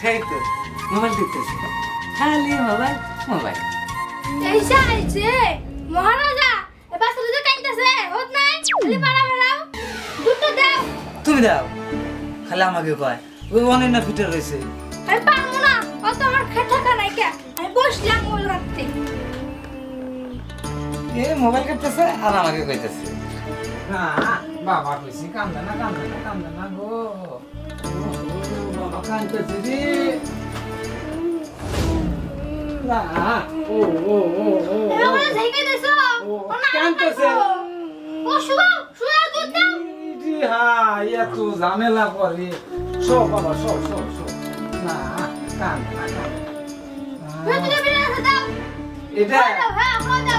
সেই তো মোবাইল টিপতেছি খালি মোবাইল মোবাইল এইসা আইছে মহারাজা এ বাসরে যে কাইতাছে হত নাই? খালি পাড়া বেড়াও। দুটো দাও। তুমি দাও। খালি আমাকে কয় ওই না ফিটে রয়েছে। আমি পারব না। অত আমার খেটাকা এ মোবাইল কাটতেছে আর আমাকে কইতেছে। না বাবা কইছি কান্দে না কান্দে না কান্দে না গো। বাবা কান্দতেছে রে। না ও ও ও ও দিছো ও, শুও শুও দুধ দাও। ঝামেলা করে। শো বাবা শো শো শো না কান্দে না এটা হ্যাঁ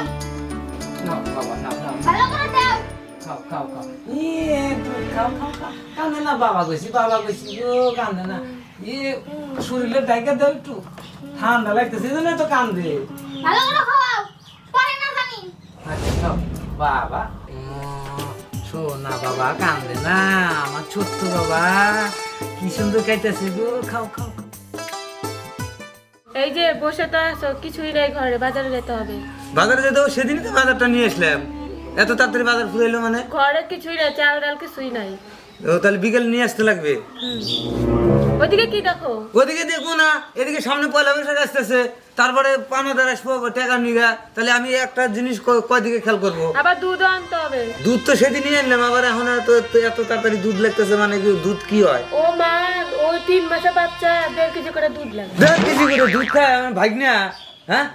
খাও খাও। খাও ইয়ে তুই খাও খাও খাও। কান্দে না বাবা কইছি বাবা গো কান্দে না। ইয়ে ডাইকা দাও একটু। ঠান্ডা লাগতেছে জন্য তো কান্দে। ভালো করে খাওয়াও পরে না জানি। আচ্ছা খাও। বাবা শোনা বাবা কান্দে না আমার ছোট্ট বাবা। কি সুন্দর খাইতেছে গো খাও খাও। এই যে বসে তো আছো কিছুই নাই ঘরে বাজারে যেতে হবে। বাজারে যেতে হবে, সেদিনই তো বাজারটা নিয়ে আসলাম। এত তাড়াতাড়ি বাজার ফুরাইলো মানে? ঘরে কিছুই নাই চাল ডাল কিছুই নাই। ও তাহলে বিকেল নিয়ে আসতে লাগবে? ওদিকে কি দেখো? ওদিকে দেখব না এদিকে সামনে পয়লা বৈশাখ আসতেছে তারপরে পানাদার আসব টাকা নিগা তাহলে আমি একটা জিনিস কয়দিকে খেয়াল করব? আবার দুধ আনতে হবে। দুধ তো সেদিনই আনলাম আবার এখন এত এত- তাড়াতাড়ি দুধ লাগতেছে মানে কি দুধ কি হয়? ও মা ওই তিন মাসে বাচ্চা দেড় কেজি করে দুধ লাগে। দেখ কেজি করে দুধ খায় আমার ভাগ না হ্যাঁ?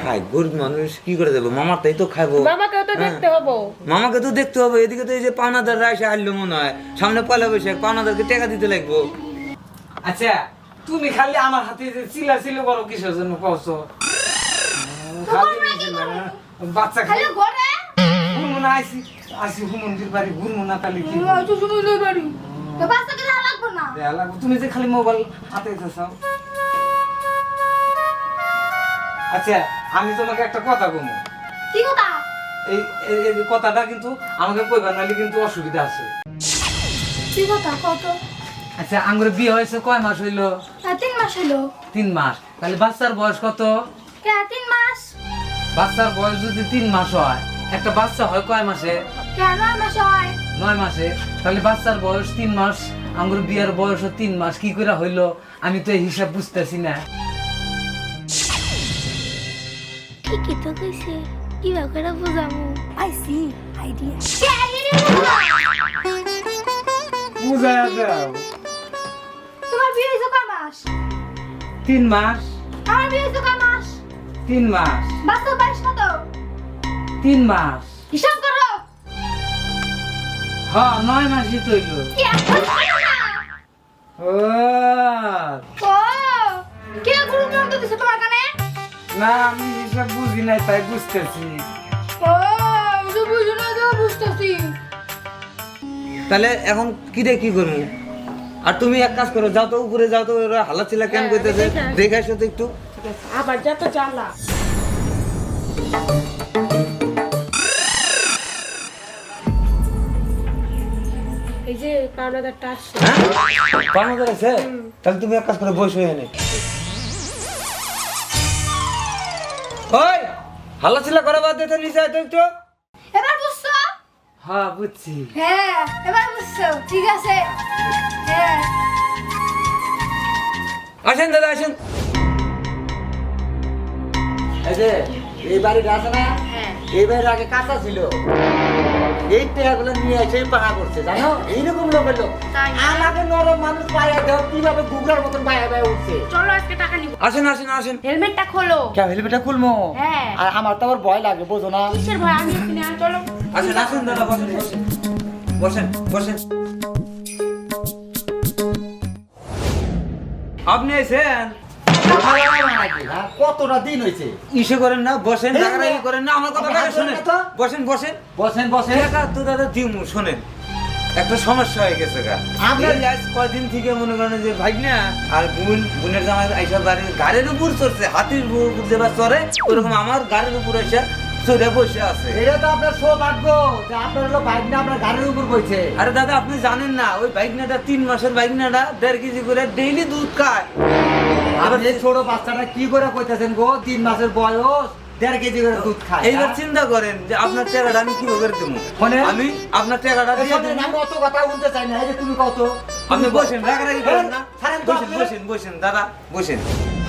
খাই গরিব মানুষ কি করে দেবো মামার তাই তো খাব। মামাকেও তো দেখতে হব। মামাকে তো দেখতে হবে এদিকে তো এই যে পাওনাদার রাইসে আসলো মনে হয়। সামনে পয়লা বৈশাখ পাওনাদারকে টাকা দিতে লাগবো। আচ্ছা তুমি খালি আমার হাতে যে চিলা চিলো করো কিসের জন্য কওছো? খালি বাচ্চা খালি ঘরে? হুমুন আইসি আসি হুমুনজির বাড়ি ঘুরমু না তাহলে কি বাড়ি। তো বাচ্চাকে দেওয়া লাগবে না? লাগবে। তুমি যে খালি মোবাইল হাতে চাও। আচ্ছা আমি তোমাকে একটা কথা বলব। কি কথা? এই এই কথাটা কিন্তু আমাকে কইবার কিন্তু অসুবিধা আছে। কি কথা? কত আচ্ছা আঙ্গুর বিয়ে হয়েছে কয় মাস হইল? তিন মাস তিন মাস। তাহলে বাচ্চার বয়স কত? তিন মাস? বাচ্চার বয়স যদি তিন মাস হয় একটা বাচ্চা হয় কয় মাসে? নয় মাস হয়। নয় মাসে। তাহলে বাচ্চার বয়স তিন মাস আঙ্গুর বিয়ার বয়স তিন মাস। কি করে হইল? আমি তো এই হিসাব বুঝতেছি না। ঠিকই তো কইছে কীভাবে করে বুঝাবো আইসি আইডিয়া কে আইডিয়া বুঝা যাও তোমার বিয়ে হয়েছে কয় মাস? তিন মাস। আমার বিয়ে হয়েছে কয় মাস? তিন মাস। বাচ্চা বয়স কত? তিন মাস। হিসাব করো। হ্যাঁ নয় মাসই তো হইল। কি ও। ও কে গুরু মন্ত্র দিছে তোমার কানে? না আমি হিসাব বুঝি নাই তাই বুঝতেছি। ও বুঝো বুঝো না তো বুঝতেছি। তাহলে এখন কি রে কি করব? আর তুমি এক কাজ করো যাও তো উপরে যাও তো ওরা হালা ছিল কেন হ্যাঁ, করতেছে? দেখে আসো তো একটু। আবার যত জ্বালা। এই যে পাওনাদারটা আসছে। হ্যাঁ? পাওনাদার আছে? তাহলে তুমি এক কাজ করে বসে এনে ওই হালা ছিল করা বাদ দিতে নিচে আয় তো একটু। এবার বুঝছ? হ্যাঁ বুঝছি। হ্যাঁ এবার বুঝছ ঠিক আছে? হ্যাঁ। আসেন দাদা আসেন। এই যে এই বাড়িটা আছে না? হ্যাঁ। এই বাড়ির আগে কাঁচা ছিল। এই টেয়াগুলো নিয়ে এসে পাহা করছে জানো? এইরকম লোকের লোক। আমাকে নরম মানুষ পায়া দেও কীভাবে গুগলার মতন পায়া পায়া উঠছে? চলো আজকে টাকা নিব। আসেন আসেন আসেন। হেলমেটটা খোলো। কে হেলমেটটা খুলবো হ্যাঁ। আর আমার তো আবার ভয় লাগে বোঝো না। কিসের ভয়? আমি এখানে আর চলো। আসেন আসেন দাদা বসেন বসেন। বসেন বসেন। আপনি এসেন হ্যাঁ, কতটা দিন হয়েছে ইসে করেন না বসেন রাগারাগি করেন না আমার কথা আপনি শুনেন। তো? বসেন বসেন। বসেন বসেন। টাকা তো দাদা দিমু শোনেন। একটা সমস্যা হয়ে গেছে গা। আপনার- এই আজ কয়দিন থেকে মনে করেন যে ভাই না আর বোন বোনের জামাই এইসব গাড়ি গাড়ির উপর চড়ছে হাতির উপর যেবার চড়ে ওরকম আমার গাড়ির উপর এসে চড়ে বসে আছে। এটা তো আপনার সৌভাগ্য যে আপনার হলো বাইক না আপনার গাড়ির উপর বইছে। আরে দাদা আপনি জানেন না ওই তিন মাসের দেড় কেজি করে ডেইলি দুধ খায়। এই ছোট বাচ্চাটা কি করে কইতেছেন গো? তিন মাসের বয়স। দেড় কেজি করে দুধ খায় এইবার হ্যাঁ? চিন্তা করেন যে আপনার টাকাটা আমি কীভাবে করে দেবো? মানে? আমি আপনার টাকাটা দিয়ে দেবো। আমি অত কথা বলতে চাই না। এই যে তুমি কত? আপনি বসেন রাগারাগি করেন না। বসেন বসেন বসেন দাদা বসেন।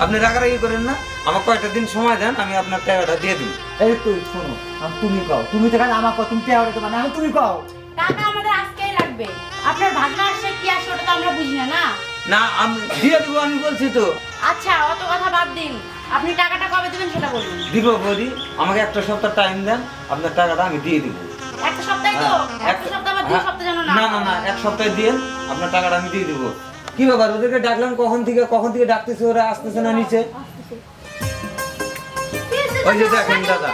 আপনি রাগারাগি করেন না। আমার কয়েকটা দিন সময় দেন আমি আপনার টাকাটা দিয়ে দিব। এই তুই শোনো তুমি কও। তুমি তো আমার কও তুমি মানে আমি তুমি কও। টাকা আমাদের আজকেই লাগবে। আপনার ভাগনা আসছে কি আসছে ওটা তো আমরা বুঝি না না? না আমি দিয়ে দিব আমি বলছি তো। আচ্ছা অত কথা বাদ দিন। আপনি টাকাটা কবে দেবেন সেটা বলুন। দিব বৌদি আমাকে একটা সপ্তাহ টাইম দেন আপনার টাকাটা আমি দিয়ে দিব। একটা সপ্তাহে তো? হ্যাঁ, একটা সপ্তাহ বা দুই হ্যাঁ, সপ্তাহ যেন না না না না এক সপ্তাহে দিয়ে আপনার টাকাটা আমি দিয়ে দিব। কি ব্যাপার ওদেরকে ডাকলাম কখন থেকে কখন থেকে ডাকতেছে ওরা আসতেছে না নিচে? ওই যে দেখেন দাদা।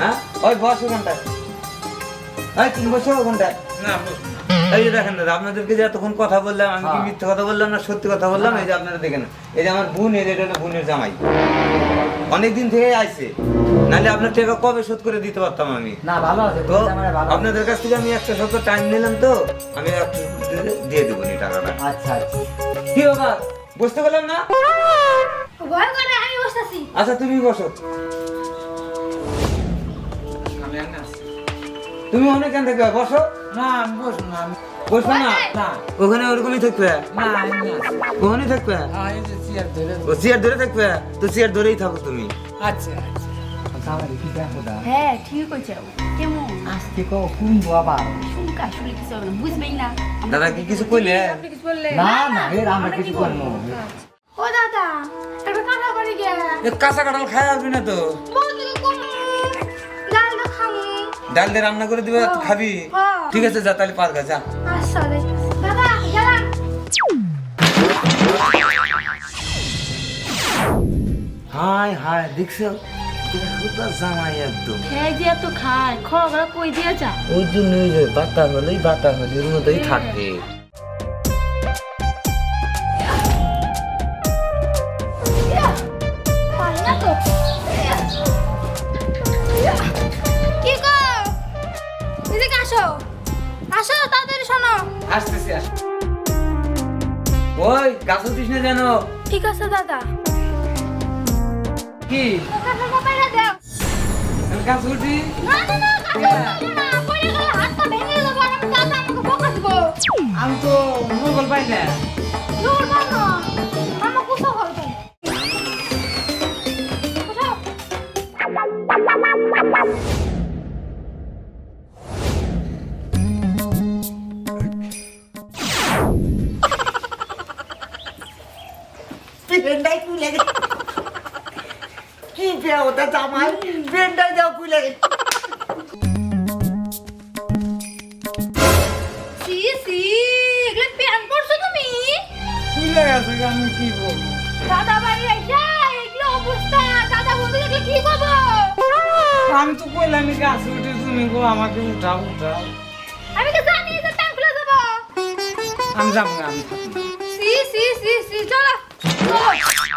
হ্যাঁ ওই বস ওখানটায়। এই তুমি বসো ওখানটায়। না এই যে দেখেন দাদা আপনাদেরকে যে এতক্ষণ কথা বললাম আমি কি হ্যাঁ। মিথ্যে কথা বললাম না সত্যি কথা বললাম? এই যে আপনারা দেখেন এই যে আমার বোন এই যে এটা হলো বোনের জামাই। অনেকদিন থেকে আইছে। নাহলে আপনার টাকা কবে শোধ করে দিতে পারতাম আমি? না ভালো আছে তো। আপনাদের কাছ থেকে আমি একটা সপ্তাহ টাইম নিলাম তো আমি দিয়ে দেবো নি টাকাটা। আচ্ছা আচ্ছা। কি বাবা বুঝতে পারলাম না? ভয় করে আমি বসতেছি। আচ্ছা তুমি বসো। তুমি অনেক কেন থাকবে বসো। না আমি বসবো না বসবে না? না। ওখানে ওরকমই থাকবে? না ওখানেই থাকবে? হ্যাঁ, ও চেয়ার ধরে থাকবে? তো চেয়ার ধরেই থাকো তুমি। আচ্ছা আচ্ছা। হ্যাঁ ঠিক কেমন? আজকে কও কোন বাবা শুনকা শুনে কিছু বুঝবেই না। দাদা কি কিছু কইলে? আপনি কিছু বললেন? না না এর আমরা কিছু করব ও দাদা একটা কথা বলি গে কাঁচা কাঁঠাল খাই আসবি না তো? ডাল দিয়ে রান্না করে দিবে হ্যাঁ। খাবি? হ্যাঁ। ঠিক আছে যা তাহলে পার্কে যা। হাই হাই দেখছ? দেখো তো জামাই একদম। হ্যাঁ যে এত খায় খাওয়া কই দিয়ে যা ওই জন্য বাতা হলেই বাতা হলে ওর মতোই থাকবে আসো। আসো তাড়াতাড়ি শোনো। আসতেছি আস ওই গাছ উঠিস না যেন ঠিক আছে দাদা। কি? মোবাইলটা দাও আমি কাজ উঠি না না না কাকা না। পড়ে গেলে হাতটা ভেঙে যাবে আর আমি দাদা আমাকে বকা দিব। আমি তো মোবাইল পাই না। দূর আমার কুসা করবে উঠাও। জামাই পেন্ডাই যাও কুলে সি সি এগুলো প্যান করছ তুমি? খুলে গেছে আমি কি বলব? দাদা বাড়ি আইসা এগুলো অবস্থা। দাদা বলতে দেখলে কি করব আমি তো কইলাম আমি উঠে তুমি গো আমাকে উঠাও উঠাও। আমি কি জানি যে প্যান খুলে দেবো আমি যাব আমি সি সি সি সি চলো। চলো।